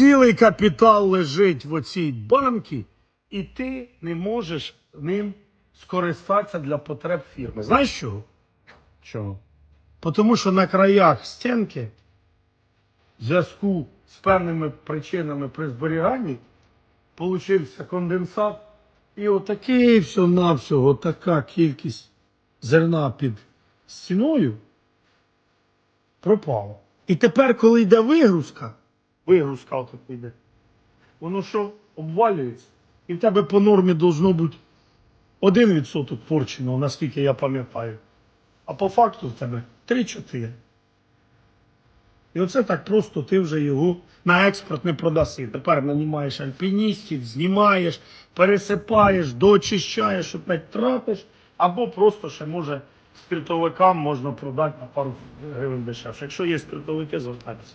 цілий капітал лежить в оцій банці, і ти не можеш ним скористатися для потреб фірми. Знаєш чого? Чого? Тому що на краях стінки в зв'язку з певними причинами при зберіганні получився конденсат, і отакий всього-навсього така кількість зерна під стіною пропала. І тепер, коли йде вигрузка, вигрузка отак йде, воно що обвалюється, і в тебе по нормі должно бути 1% порченого, наскільки я пам'ятаю. А по факту в тебе 3-4. І оце так просто ти вже його на експорт не продаси. Тепер нанімаєш альпіністів, знімаєш, пересипаєш, доочищаєш, опять тратиш, або просто ще може спиртовикам можна продати на пару гривень дешевше. Якщо є спиртовики, звертайтеся.